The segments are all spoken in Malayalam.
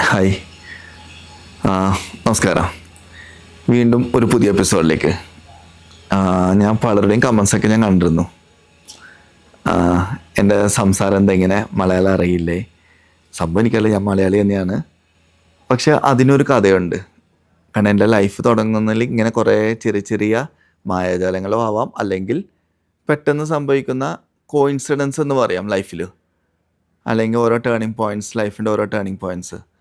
ഹായ്. നമസ്കാരം. വീണ്ടും ഒരു പുതിയ എപ്പിസോഡിലേക്ക്. ഞാൻ പലരുടെയും കമൻസൊക്കെ ഞാൻ കണ്ടിരുന്നു. എന്റെ സംസാരം എന്താ ഇങ്ങനെ മലയാളം അറിയില്ലേ? സംഭവം എനിക്കല്ല ഞാൻ മലയാളി തന്നെയാണ്. പക്ഷെ അതിനൊരു കഥയുണ്ട്. കാരണം എന്റെ ലൈഫ് തുടങ്ങുന്നതിൽ ഇങ്ങനെ കുറേ ചെറിയ ചെറിയ മായാജാലങ്ങളോ ആവാം അല്ലെങ്കിൽ പെട്ടെന്ന് സംഭവിക്കുന്ന കോയിൻസിഡൻസ് എന്ന് പറയാം ലൈഫിൽ അല്ലെങ്കിൽ ഓരോ ടേണിംഗ് പോയിന്റ്സ് ലൈഫിന്റെ ഓരോ ടേണിംഗ് പോയിന്റ്സ്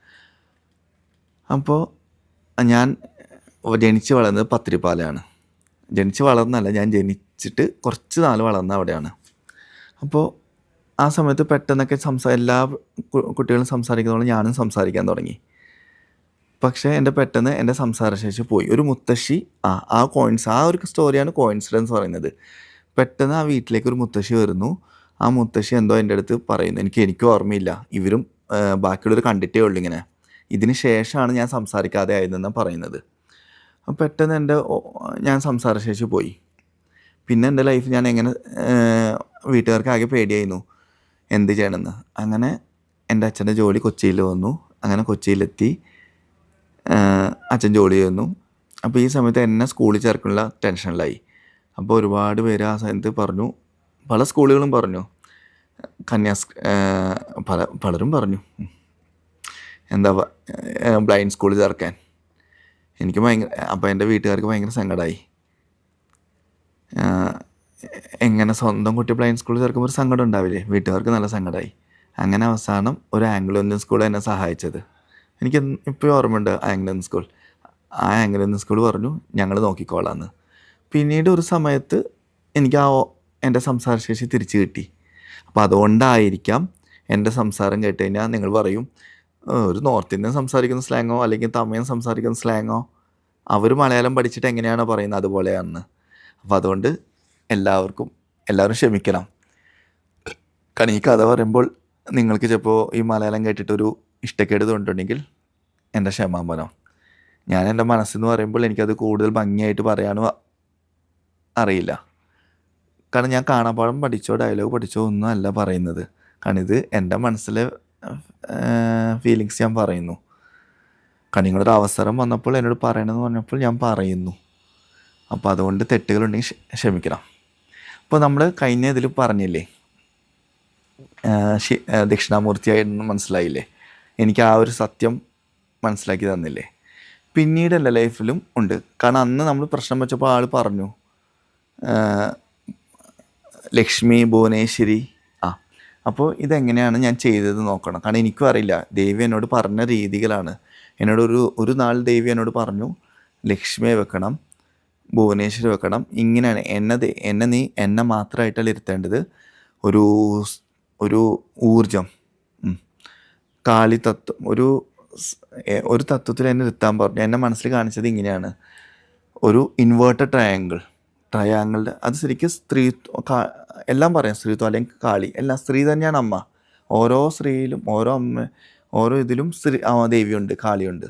അപ്പോൾ ഞാൻ ജനിച്ച് വളർന്നത് പത്തിരിപ്പാലയാണ്. ജനിച്ച് വളർന്നല്ല ഞാൻ ജനിച്ചിട്ട് കുറച്ച് നാൾ വളർന്ന അവിടെയാണ്. അപ്പോൾ ആ സമയത്ത് പെട്ടെന്നൊക്കെ സംസാ എല്ലാ കുട്ടികളും സംസാരിക്കുന്നതുകൊണ്ട് ഞാനും സംസാരിക്കാൻ തുടങ്ങി. പക്ഷേ എന്റെ പെട്ടെന്ന് എന്റെ സംസാരശേഷി പോയി. ഒരു മുത്തശ്ശി ആ ആ കോയിൻസ് ആ ഒരു സ്റ്റോറിയാണ് കോയിൻസിഡൻസ് പറയുന്നത്. പെട്ടെന്ന് ആ വീട്ടിലേക്ക് ഒരു മുത്തശ്ശി വരുന്നു. ആ മുത്തശ്ശി എന്തോ എന്റെ അടുത്ത് പറയുന്നു. എനിക്ക് എനിക്കും ഓർമ്മയില്ല. ഇവരും ബാക്കിയുള്ളവർ കണ്ടിട്ടേ ഉള്ളൂ ഇങ്ങനെ. ഇതിന് ശേഷമാണ് ഞാൻ സംസാരിക്കാതെ ആയതെന്നാണ് പറയുന്നത്. പെട്ടെന്ന് എന്റെ ഞാൻ സംസാരശേഷി പോയി. പിന്നെ എന്റെ ലൈഫ് ഞാൻ എങ്ങനെ വീട്ടുകാർക്ക് ആകെ പേടിയായിരുന്നു. എന്ത് ചെയ്യണമെന്ന്. അങ്ങനെ എന്റെ അച്ഛന്റെ ജോലി കൊച്ചിയിൽ വന്നു. അങ്ങനെ കൊച്ചിയിലെത്തി. അച്ഛൻ ജോലി ചെയ്യുന്നു. അപ്പോൾ ഈ സമയത്ത് എന്നെ സ്കൂളിൽ ചേർക്കാനുള്ള ടെൻഷനിലായി അപ്പോൾ ഒരുപാട് പേര് ആ സമയത്ത് പറഞ്ഞു പല സ്കൂളുകളും പറഞ്ഞു. കന്യാസ് പല പലരും പറഞ്ഞു. എന്താ ബ്ലൈൻഡ് സ്കൂളിൽ ചേർക്കാൻ. എനിക്ക് ഭയങ്കര അപ്പോൾ എന്റെ വീട്ടുകാർക്ക് ഭയങ്കര സങ്കടമായി എങ്ങനെ സ്വന്തം കുട്ടി ബ്ലൈൻഡ് സ്കൂളിൽ ചേർക്കുമ്പോൾ ഒരു സങ്കടം ഉണ്ടാവില്ലേ? വീട്ടുകാർക്ക് നല്ല സങ്കടമായി അങ്ങനെ അവസാനം ഒരു ആംഗ്ലോ ഇന്ത്യൻ സ്കൂൾ എന്നെ സഹായിച്ചത്. എനിക്ക് ഇപ്പോഴും ഓർമ്മയുണ്ട് ആംഗ്ലോ ഇന്ത്യൻ സ്കൂൾ. ആ ആംഗ്ലോ ഇന്ത്യൻ സ്കൂൾ പറഞ്ഞു ഞങ്ങൾ നോക്കിക്കോളാന്ന്. പിന്നീട് ഒരു സമയത്ത് എനിക്ക് ആ എന്റെ സംസാരശേഷി തിരിച്ചു കിട്ടി. അപ്പോൾ അതുകൊണ്ടായിരിക്കാം എന്റെ സംസാരം കേട്ട് കഴിഞ്ഞാൽ നിങ്ങൾ പറയും "ഏ, ഒരു നോർത്ത് ഇന്ത്യൻ സംസാരിക്കുന്ന സ്ലാങ്ങോ അല്ലെങ്കിൽ തമിഴൻ സംസാരിക്കുന്ന സ്ലാങ്ങോ അവർ മലയാളം പഠിച്ചിട്ട് എങ്ങനെയാണ് പറയുന്നത് അതുപോലെയാണെന്ന്. അപ്പോൾ അതുകൊണ്ട് എല്ലാവർക്കും എല്ലാവരും ക്ഷമിക്കണം. കാരണം ഈ കഥ പറയുമ്പോൾ നിങ്ങൾക്ക് ചിലപ്പോൾ ഈ മലയാളം കേട്ടിട്ടൊരു ഇഷ്ടക്കേട് തോന്നിട്ടുണ്ടെങ്കിൽ എന്റെ ക്ഷമാപനം ഞാൻ എന്റെ മനസ്സെന്ന് പറയുമ്പോൾ എനിക്കത് കൂടുതൽ ഭംഗിയായിട്ട് പറയാനും അറിയില്ല. കാരണം ഞാൻ കാണാപ്പാടം പഠിച്ചോ ഡയലോഗ് പഠിച്ചോ ഒന്നും അല്ല പറയുന്നത്. കാരണം ഇത് എന്റെ മനസ്സിലെ ഫീലിങ്സ് ഞാൻ പറയുന്നു. കാരണം നിങ്ങളൊരു അവസരം വന്നപ്പോൾ എന്നോട് പറയണമെന്ന് പറഞ്ഞപ്പോൾ ഞാൻ പറയുന്നു. അപ്പോൾ അതുകൊണ്ട് തെറ്റുകളുണ്ടെങ്കിൽ ക്ഷമിക്കണം. അപ്പോൾ നമ്മൾ കഴിഞ്ഞ ഇതിൽ പറഞ്ഞില്ലേ? ദക്ഷിണാമൂർത്തിയായിട്ട് മനസ്സിലായില്ലേ? എനിക്ക് ആ ഒരു സത്യം മനസ്സിലാക്കി തന്നില്ലേ? പിന്നീട് എന്റെ ലൈഫിലും ഉണ്ട്. കാരണം അന്ന് നമ്മൾ പ്രശ്നം വെച്ചപ്പോൾ ആൾ പറഞ്ഞു ലക്ഷ്മി ഭുവനേശ്വരി അപ്പോൾ ഇതെങ്ങനെയാണ് ഞാൻ ചെയ്തത് നോക്കണം. കാരണം എനിക്കും അറിയില്ല. ദേവി എന്നോട് പറഞ്ഞ രീതികളാണ്. എന്നോട് ഒരു ഒരു നാൾ ദേവി എന്നോട് പറഞ്ഞു ലക്ഷ്മിയെ വെക്കണം ഭുവനേശ്വരി വെക്കണം. ഇങ്ങനെയാണ് എന്നെ ദേ- എന്നെ നീ എന്നെ മാത്രമായിട്ടല്ല ഇരുത്തേണ്ടത്. ഒരു ഒരു ഊർജം കാളി തത്വം ഒരു ഒരു തത്വത്തിൽ എന്നെ ഇരുത്താൻ പറഞ്ഞു. എന്നെ മനസ്സിൽ കാണിച്ചത് ഇങ്ങനെയാണ്. ഒരു ഇൻവേർട്ടഡ് ട്രയാങ്കിൾ ട്രയാങ്കിളുടെ അത് ശരിക്കും സ്ത്രീ എല്ലാം പറയാം. സ്ത്രീത്വം അല്ലെങ്കിൽ കാളി. എല്ലാം സ്ത്രീ തന്നെയാണ് അമ്മ. ഓരോ സ്ത്രീയിലും ഓരോ അമ്മ ഓരോ ഇതിലും സ്ത്രീ ദേവിയുണ്ട് കാളിയുണ്ട്.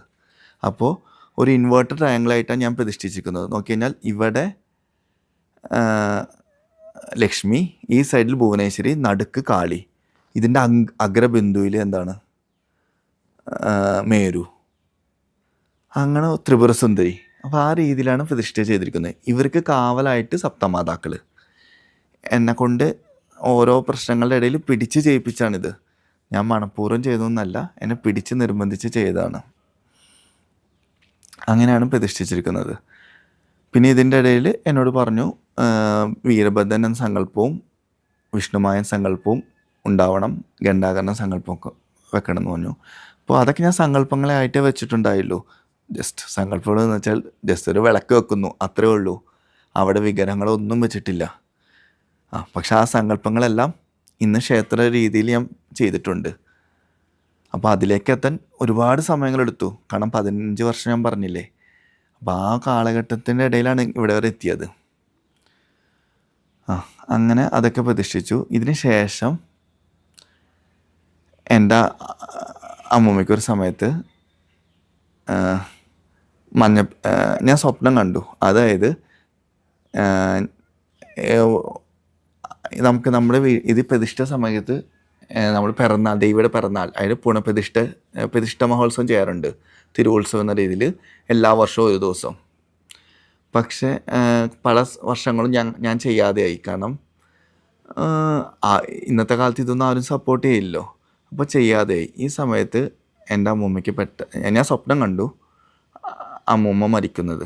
അപ്പോൾ ഒരു ഇൻവേർട്ടഡ് ട്രയാങ്കിളായിട്ടാണ് ഞാൻ പ്രതിഷ്ഠിച്ചിരിക്കുന്നത്. നോക്കി കഴിഞ്ഞാൽ ഇവിടെ ലക്ഷ്മി ഈ സൈഡിൽ ഭുവനേശ്വരി നടുക്ക് കാളി. ഇതിന്റെ അങ് അഗ്രബിന്ദുവിൽ എന്താണ്? മേരു. അങ്ങനെ ത്രിപുരസുന്ദരി. അപ്പോൾ ആ രീതിയിലാണ് പ്രതിഷ്ഠ ചെയ്തിരിക്കുന്നത്. ഇവർക്ക് കാവലായിട്ട് സപ്തമാതാക്കൾ എന്നെ കൊണ്ട് ഓരോ പ്രശ്നങ്ങളുടെ ഇടയിൽ പിടിച്ച് ചെയ്യിപ്പിച്ചാണിത് ഞാൻ മണപ്പൂർവം ചെയ്തതെന്നല്ല എന്നെ പിടിച്ച് നിർബന്ധിച്ച് ചെയ്തതാണ്. അങ്ങനെയാണ് പ്രതിഷ്ഠിച്ചിരിക്കുന്നത്. പിന്നെ ഇതിന്റെ ഇടയിൽ എന്നോട് പറഞ്ഞു വീരഭദ്രൻ എന്ന സങ്കല്പവും വിഷ്ണുമായൻ സങ്കല്പവും ഉണ്ടാവണം ഗണ്ടാകരണ സങ്കല്പമൊക്കെ വെക്കണം എന്ന് പറഞ്ഞു. അപ്പോൾ അതൊക്കെ ഞാൻ സങ്കല്പങ്ങളെ ആയിട്ടേ വെച്ചിട്ടുണ്ടായുള്ളൂ. ജസ്റ്റ് സങ്കല്പങ്ങൾ എന്ന് വെച്ചാൽ ജസ്റ്റ് ഒരു വിളക്ക് വെക്കുന്നു അത്രേ ഉള്ളൂ. അവിടെ വിഗ്രഹങ്ങളൊന്നും വെച്ചിട്ടില്ല. ആ പക്ഷെ ആ സങ്കല്പങ്ങളെല്ലാം ഇന്ന് ക്ഷേത്ര രീതിയിൽ ഞാൻ ചെയ്തിട്ടുണ്ട്. അപ്പോൾ അതിലേക്ക് എത്താൻ ഒരുപാട് സമയങ്ങളെടുത്തു. കാരണം പതിനഞ്ച് വർഷം ഞാൻ പറഞ്ഞില്ലേ. അപ്പോൾ ആ കാലഘട്ടത്തിന്റെ ഇടയിലാണ് ഇവിടെ വരെ എത്തിയത്. ആ അങ്ങനെ അതൊക്കെ പ്രതിഷ്ഠിച്ചു. ഇതിന് ശേഷം എന്റെ അമ്മൂമ്മയ്ക്കൊരു സമയത്ത് മഞ്ഞ ഞാൻ സ്വപ്നം കണ്ടു. അതായത് നമുക്ക് നമ്മുടെ ഇത് പ്രതിഷ്ഠ സമയത്ത് നമ്മൾ പിറന്നാൾ ദൈവയുടെ പിറന്നാൾ അതിന് പുനഃപ്രതിഷ്ഠ പ്രതിഷ്ഠ മഹോത്സവം ചെയ്യാറുണ്ട്. തിരുവോത്സവം എന്ന രീതിയിൽ എല്ലാ വർഷവും ഒരു ദിവസം. പക്ഷേ പല വർഷങ്ങളും ഞാൻ ഞാൻ ചെയ്യാതെയായി. കാരണം ഇന്നത്തെ കാലത്ത് ഇതൊന്നും ആരും സപ്പോർട്ട് ചെയ്യില്ലല്ലോ. അപ്പോൾ ചെയ്യാതെയായി. ഈ സമയത്ത് എന്റെ അമ്മൂമ്മയ്ക്ക് പെട്ട ഞാൻ സ്വപ്നം കണ്ടു. അമ്മൂമ്മ മരിക്കുന്നത്.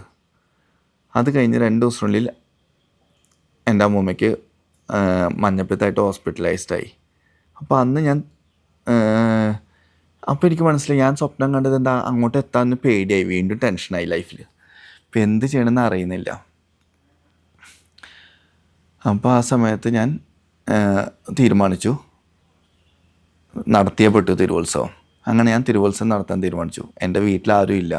അത് കഴിഞ്ഞ് രണ്ട് ദിവസത്തിനുള്ളിൽ എന്റെ അമ്മൂമ്മയ്ക്ക് മഞ്ഞപ്പിത്തായിട്ട് ഹോസ്പിറ്റലൈസ്ഡായി. അപ്പോൾ അന്ന് ഞാൻ അപ്പോൾ എനിക്ക് മനസ്സിലായി ഞാൻ സ്വപ്നം കണ്ടത് എന്താ അങ്ങോട്ട് എത്താൻ പേടിയായി വീണ്ടും ടെൻഷനായി ലൈഫിൽ ഇപ്പം എന്ത് ചെയ്യണമെന്ന് അറിയുന്നില്ല. അപ്പോൾ ആ സമയത്ത് ഞാൻ തീരുമാനിച്ചു. നടത്തിയപ്പെട്ടു തിരുവോത്സവം. അങ്ങനെ ഞാൻ തിരുവോത്സവം നടത്താൻ തീരുമാനിച്ചു. എന്റെ വീട്ടിൽ ആരും ഇല്ല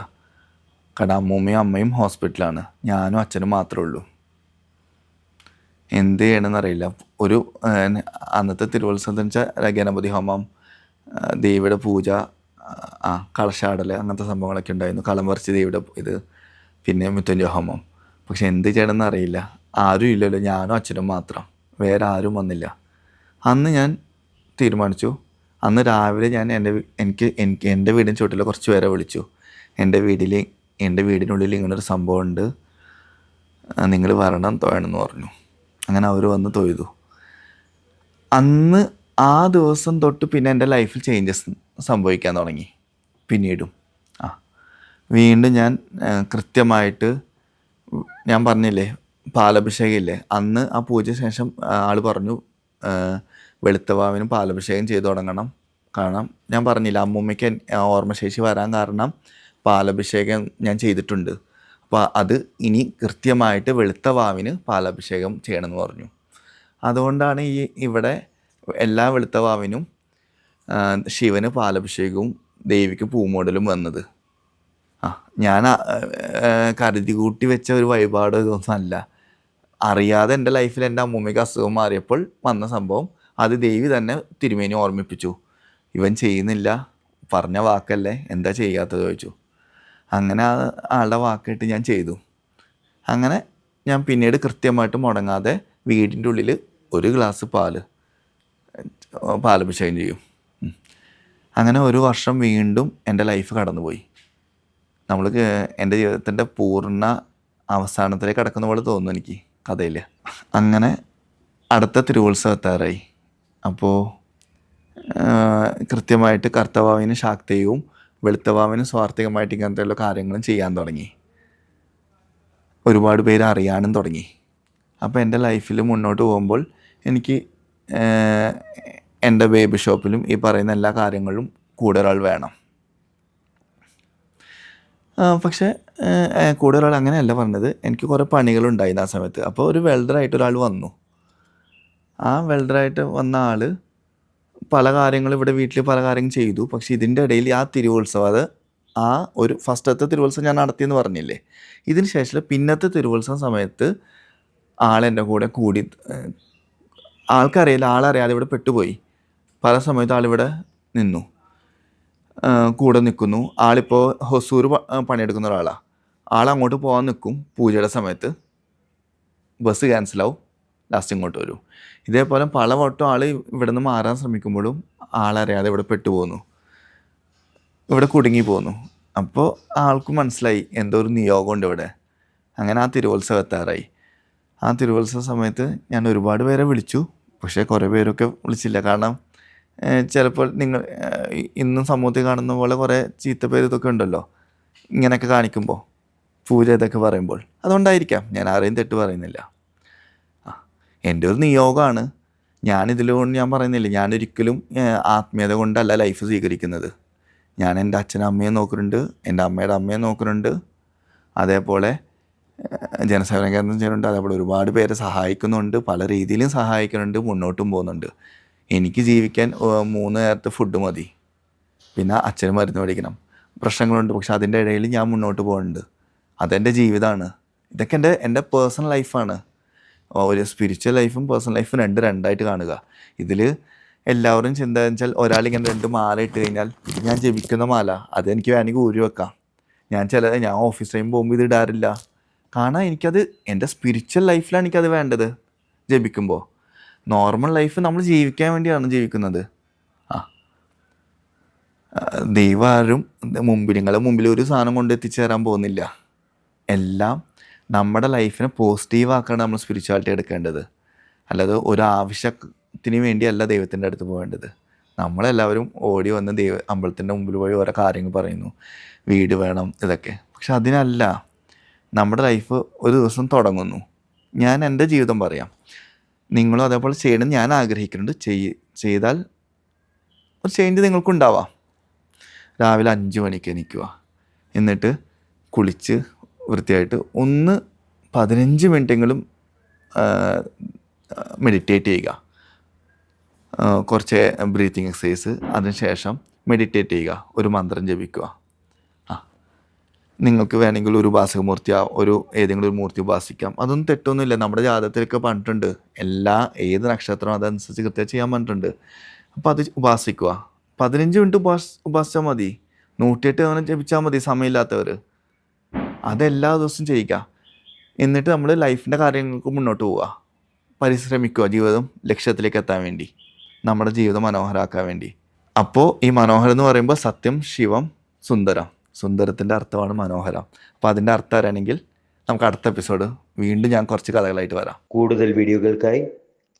കാരണം അമ്മൂമ്മയും അമ്മയും ഹോസ്പിറ്റലാണ്. ഞാനും അച്ഛനും മാത്രമേ ഉള്ളൂ. എന്ത് ചെയ്യണമെന്ന് അറിയില്ല ഒരു അന്നത്തെ തിരുവോത്സവം എന്ന് വെച്ചാൽ ഗണപതി ഹോമം ദേവിയുടെ പൂജ ആ കളശാടൽ അങ്ങനത്തെ സംഭവങ്ങളൊക്കെ ഉണ്ടായിരുന്നു. കളം പറിച്ച് ദേവിയുടെ ഇത് പിന്നെ മൃത്യുഞ്ജയ ഹോമം. പക്ഷെ എന്ത് ചെയ്യണമെന്ന് അറിയില്ല ആരും ഇല്ലല്ലോ. ഞാനും അച്ഛനും മാത്രം. വേറെ ആരും വന്നില്ല. അന്ന് ഞാൻ തീരുമാനിച്ചു. അന്ന് രാവിലെ ഞാൻ എന്റെ എനിക്ക് എനിക്ക് എന്റെ വീടിന് ചുവട്ടിൽ കുറച്ച് പേരെ വിളിച്ചു. എന്റെ വീട്ടിൽ എന്റെ വീടിനുള്ളിൽ ഇങ്ങനൊരു സംഭവം ഉണ്ട് നിങ്ങൾ വരണം തൊഴണമെന്ന് പറഞ്ഞു. അങ്ങനെ അവർ വന്ന് തൊഴുതു. അന്ന് ആ ദിവസം തൊട്ട് പിന്നെ എന്റെ ലൈഫിൽ ചേഞ്ചസ് സംഭവിക്കാൻ തുടങ്ങി. പിന്നീടും. ആ വീണ്ടും ഞാൻ കൃത്യമായിട്ട് ഞാൻ പറഞ്ഞില്ലേ പാലഭിഷേകമില്ലേ? അന്ന് ആ പൂജ ശേഷം ആൾ പറഞ്ഞു വെളുത്തവാവിന് പാലഭിഷേകം ചെയ്തു തുടങ്ങണം. കാരണം ഞാൻ പറഞ്ഞില്ല അമ്മൂമ്മയ്ക്ക് ഓർമ്മശേഷി വരാൻ കാരണം പാലഭിഷേകം ഞാൻ ചെയ്തിട്ടുണ്ട്. അപ്പോൾ അത് ഇനി കൃത്യമായിട്ട് വെളുത്ത വാവിന് പാലഭിഷേകം ചെയ്യണമെന്ന് പറഞ്ഞു. അതുകൊണ്ടാണ് ഈ ഇവിടെ എല്ലാ വെളുത്ത വാവിനും ശിവന് പാലഭിഷേകവും ദേവിക്ക് പൂമോടലും വന്നത്. ആ ഞാൻ കരുതി കൂട്ടി വെച്ച ഒരു വഴിപാട് ഇതൊന്നുമല്ല അറിയാതെ എന്റെ ലൈഫിൽ എന്റെ അമ്മൂമ്മയ്ക്ക് അസുഖം മാറിയപ്പോൾ വന്ന സംഭവം അത് ദേവി തന്നെ തിരുമേനി ഓർമ്മിപ്പിച്ചു. ഇവൻ ചെയ്യുന്നില്ല. പറഞ്ഞ വാക്കല്ലേ? എന്താ ചെയ്യാത്തത്? ചോദിച്ചു. അങ്ങനെ ആ ആളുടെ വാക്കിട്ട് ഞാൻ ചെയ്തു. അങ്ങനെ ഞാൻ പിന്നീട് കൃത്യമായിട്ട് മുടങ്ങാതെ വീടിന്റെ ഉള്ളിൽ ഒരു ഗ്ലാസ് പാൽ പാലഭിഷേകം ചെയ്യും. അങ്ങനെ ഒരു വർഷം വീണ്ടും എന്റെ ലൈഫ് കടന്നുപോയി. നമ്മൾ എന്റെ ജീവിതത്തിന്റെ പൂർണ അവസാനത്തിലേക്ക് കടക്കുന്ന പോലെ തോന്നുന്നു എനിക്ക് കഥയിൽ അങ്ങനെ അടുത്ത തിരുവോത്സവത്താറായി. അപ്പോൾ കൃത്യമായിട്ട് കർത്തവാവിന് ശാക്തയും വെളുത്തവാവിന് സ്വാർത്ഥികമായിട്ട് ഇങ്ങനത്തെയുള്ള കാര്യങ്ങളും ചെയ്യാൻ തുടങ്ങി. ഒരുപാട് പേര് അറിയാനും തുടങ്ങി. അപ്പോൾ എന്റെ ലൈഫിൽ മുന്നോട്ട് പോകുമ്പോൾ എനിക്ക് എന്റെ ബേബി ഷോപ്പിലും ഈ പറയുന്ന എല്ലാ കാര്യങ്ങളും കൂടെ ഒരാൾ വേണം പക്ഷേ കൂടെ ഒരാൾ അങ്ങനെയല്ല പറഞ്ഞത്. എനിക്ക് കുറേ പണികളുണ്ടായിരുന്നു ആ സമയത്ത്. അപ്പോൾ ഒരു വെൽഡറായിട്ട് ഒരാൾ വന്നു. ആ വെൽഡറായിട്ട് വന്ന ആൾ പല കാര്യങ്ങളും ഇവിടെ വീട്ടിൽ പല കാര്യങ്ങൾ ചെയ്തു. പക്ഷെ ഇതിന്റെ ഇടയിൽ ആ തിരുവോത്സവം അത് ആ ഒരു ഫസ്റ്റത്തെ തിരുവോത്സവം ഞാൻ നടത്തിയെന്ന് പറഞ്ഞില്ലേ? ഇതിന് ശേഷം പിന്നത്തെ തിരുവോത്സവം സമയത്ത് ആളെന്റെ കൂടെ കൂടി ആൾക്കറിയില്ല ആളറിയാതെ ഇവിടെ പെട്ടുപോയി. പല സമയത്ത് ആളിവിടെ നിന്നു. കൂടെ നിൽക്കുന്നു. ആളിപ്പോൾ ഹൊസൂർ പണിയെടുക്കുന്ന ഒരാളാണ് ആൾ അങ്ങോട്ട് പോകാൻ നിൽക്കും പൂജയുടെ സമയത്ത്. ബസ് ക്യാൻസലാവും. ലാസ്റ്റ് ഇങ്ങോട്ട് വരും. ഇതേപോലെ പല വട്ടം ആൾ ഇവിടെ നിന്ന് മാറാൻ ശ്രമിക്കുമ്പോഴും ആളറിയാതെ ഇവിടെ പെട്ടുപോകുന്നു. ഇവിടെ കുടുങ്ങി പോകുന്നു അപ്പോൾ ആൾക്ക് മനസ്സിലായി എന്തോ ഒരു നിയോഗമുണ്ട് ഇവിടെ. അങ്ങനെ ആ തിരുവോത്സവം എത്താറായി. ആ തിരുവോത്സവ സമയത്ത് ഞാൻ ഒരുപാട് പേരെ വിളിച്ചു. പക്ഷേ കുറേ പേരൊക്കെ വിളിച്ചില്ല. കാരണം ചിലപ്പോൾ നിങ്ങൾ ഇന്നും സമൂഹത്തിൽ കാണുന്ന പോലെ കുറേ ചീത്ത ചീത്തപ്പേര് ഇതൊക്കെ ഉണ്ടല്ലോ. ഇങ്ങനെയൊക്കെ കാണിക്കുമ്പോൾ പൂജ ഇതൊക്കെ പറയുമ്പോൾ. അതുകൊണ്ടായിരിക്കാം. ഞാൻ ആരെയും തെറ്റ് പറയുന്നില്ല. എന്റെ ഒരു നിയോഗമാണ് ഞാനിതിലുകൊണ്ട് ഞാൻ പറയുന്നില്ല. ഞാനൊരിക്കലും ആത്മീയത കൊണ്ടല്ല ലൈഫ് സ്വീകരിക്കുന്നത്. ഞാൻ എന്റെ അച്ഛനും അമ്മയെ നോക്കുന്നുണ്ട് എന്റെ അമ്മയുടെ അമ്മയെ നോക്കുന്നുണ്ട് അതേപോലെ ജനസേവന കേന്ദ്രം ചെയ്യുന്നുണ്ട്. അതേപോലെ ഒരുപാട് പേരെ സഹായിക്കുന്നുണ്ട്. പല രീതിയിലും സഹായിക്കുന്നുണ്ട്. മുന്നോട്ടും പോകുന്നുണ്ട്. എനിക്ക് ജീവിക്കാൻ മൂന്ന് നേരത്തെ ഫുഡ് മതി. പിന്നെ അച്ഛന് മരുന്ന് മേടിക്കണം. പ്രശ്നങ്ങളുണ്ട്. പക്ഷെ അതിന്റെ ഇടയിൽ ഞാൻ മുന്നോട്ട് പോകുന്നുണ്ട്. അതെന്റെ ജീവിതമാണ് ഇതൊക്കെ എന്റെ എന്റെ പേഴ്സണൽ ലൈഫാണ് ഒരു സ്പിരിച്വൽ ലൈഫും പേഴ്സണൽ ലൈഫും രണ്ട് രണ്ടായിട്ട് കാണുക. ഇതിൽ എല്ലാവരും ചിന്ത വെച്ചാൽ ഒരാളിങ്ങനെ രണ്ട് മാല ഇട്ട് കഴിഞ്ഞാൽ ഞാൻ ജപിക്കുന്ന മാല അത് എനിക്ക് വേണമെങ്കിൽ ഊരി വെക്കാം. ഞാൻ ചില ഞാൻ ഓഫീസ് ടൈം പോകുമ്പോൾ ഇത് ഇടാറില്ല. കാരണം എനിക്കത് എന്റെ സ്പിരിച്വൽ ലൈഫിലാണ് എനിക്കത് വേണ്ടത് ജപിക്കുമ്പോൾ നോർമൽ ലൈഫ് നമ്മൾ ജീവിക്കാൻ വേണ്ടിയാണ് ജീവിക്കുന്നത്. ആ, ദൈവം ആരും മുമ്പിൽ നിങ്ങളുടെ മുമ്പിൽ ഒരു സാധനം കൊണ്ട് എത്തിച്ചേരാൻ പോകുന്നില്ല. എല്ലാം നമ്മുടെ ലൈഫിനെ പോസിറ്റീവ് ആക്കാണ് നമ്മൾ സ്പിരിച്വാലിറ്റി എടുക്കേണ്ടത്. അല്ലാതെ ഒരു ആവശ്യത്തിന് വേണ്ടിയല്ല ദൈവത്തിന്റെ അടുത്ത് പോകേണ്ടത്. നമ്മളെല്ലാവരും ഓടി വന്ന് ദൈവ അമ്പലത്തിന്റെ മുമ്പിൽ പോയി ഓരോ കാര്യങ്ങൾ പറയുന്നു. വീട് വേണം ഇതൊക്കെ. പക്ഷെ അതിനല്ല. നമ്മുടെ ലൈഫ് ഒരു ദിവസം തുടങ്ങുന്നു. ഞാൻ എന്റെ ജീവിതം പറയാം. നിങ്ങളും അതേപോലെ ചെയ്യണം. ഞാൻ ആഗ്രഹിക്കുന്നുണ്ട്. ചെയ് ചെയ്താൽ ഒരു ചേഞ്ച് നിങ്ങൾക്കുണ്ടാവാം. രാവിലെ അഞ്ച് മണിക്ക് എനിക്കുക എന്നിട്ട് കുളിച്ച് വൃത്തിയായിട്ട് ഒന്ന് പതിനഞ്ച് മിനിറ്റെങ്കിലും മെഡിറ്റേറ്റ് ചെയ്യുക. കുറച്ച് ബ്രീത്തിങ് എക്സസൈസ് അതിനുശേഷം മെഡിറ്റേറ്റ് ചെയ്യുക. ഒരു മന്ത്രം ജപിക്കുക. ആ. നിങ്ങൾക്ക് വേണമെങ്കിൽ ഒരു ഉപാസകമൂർത്തി ഒരു ഏതെങ്കിലും ഒരു മൂർത്തി ഉപാസിക്കാം. അതൊന്നും തെറ്റൊന്നുമില്ല. നമ്മുടെ ജാതകത്തിലൊക്കെ പറഞ്ഞിട്ടുണ്ട്. എല്ലാ ഏത് നക്ഷത്രം അതനുസരിച്ച് കൃത്യം ചെയ്യാൻ പറഞ്ഞിട്ടുണ്ട്. അപ്പോൾ അത് ഉപാസിക്കുക. പതിനഞ്ച് മിനിറ്റ് ഉപാസ് ഉപാസിച്ചാൽ മതി. നൂറ്റിയെട്ട് തവണ ജപിച്ചാൽ മതി. സമയമില്ലാത്തവർ അതെല്ലാ ദിവസവും ചെയ്യുക. എന്നിട്ട് നമ്മൾ ലൈഫിന്റെ കാര്യങ്ങൾക്ക് മുന്നോട്ട് പോവുക. പരിശ്രമിക്കുക ജീവിതം ലക്ഷ്യത്തിലേക്ക് എത്താൻ വേണ്ടി. നമ്മുടെ ജീവിതം മനോഹരമാക്കാൻ വേണ്ടി. അപ്പോൾ ഈ മനോഹരം എന്ന് പറയുമ്പോൾ സത്യം ശിവം സുന്ദരം. സുന്ദരത്തിന്റെ അർത്ഥമാണ് മനോഹരം. അപ്പോൾ അതിന്റെ അർത്ഥം അറിയണമെങ്കിൽ നമുക്ക് അടുത്ത എപ്പിസോഡ് വീണ്ടും ഞാൻ കുറച്ച് കഥകളായിട്ട് വരാം. കൂടുതൽ വീഡിയോകൾക്കായി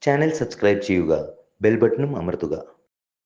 ചാനൽ സബ്സ്ക്രൈബ് ചെയ്യുക. ബെൽ ബട്ടണും അമർത്തുക.